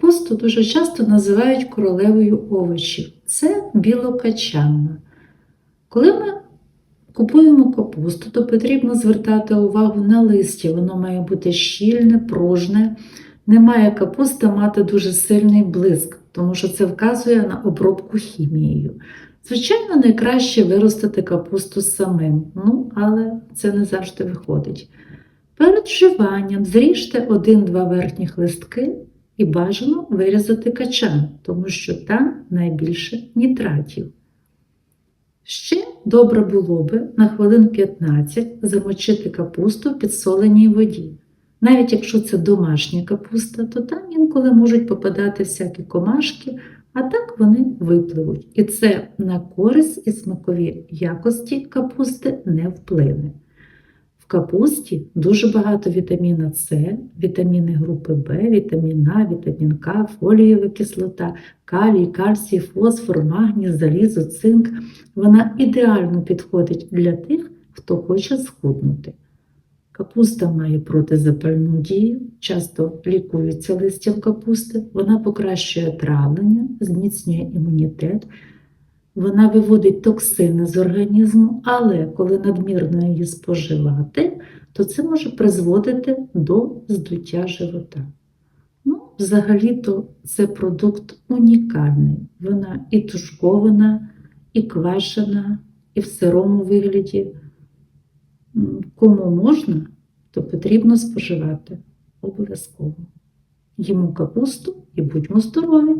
Капусту дуже часто називають королевою овочів. Це білокачанна. Коли ми купуємо капусту, то потрібно звертати увагу на листя. Воно має бути щільне, пружне. Не має капуста мати дуже сильний блиск, тому що це вказує на обробку хімією. Звичайно, найкраще виростити капусту самим, ну, але це не завжди виходить. Перед вживанням зріжте один-два верхніх листки і бажано вирізати качан, тому що там найбільше нітратів. Ще добре було би на хвилин 15 замочити капусту в підсоленій воді. Навіть якщо це домашня капуста, то там інколи можуть попадати всякі комашки, а так вони випливуть. І це на користь і смакові якості капусти не вплине. Капусті дуже багато вітаміна С, вітаміни групи В, вітамін А, вітамін К, фолієва кислота, калій, кальцій, фосфор, магній, залізо, цинк. Вона ідеально підходить для тих, хто хоче схуднути. Капуста має протизапальну дію, часто лікується листям капусти, вона покращує травлення, зміцнює імунітет, вона виводить токсини з організму, але коли надмірно її споживати, то це може призводити до здуття живота. Ну, взагалі-то це продукт унікальний. Вона і тушкована, і квашена, і в сирому вигляді. Кому можна, то потрібно споживати обов'язково. Їмо капусту і будьмо здорові!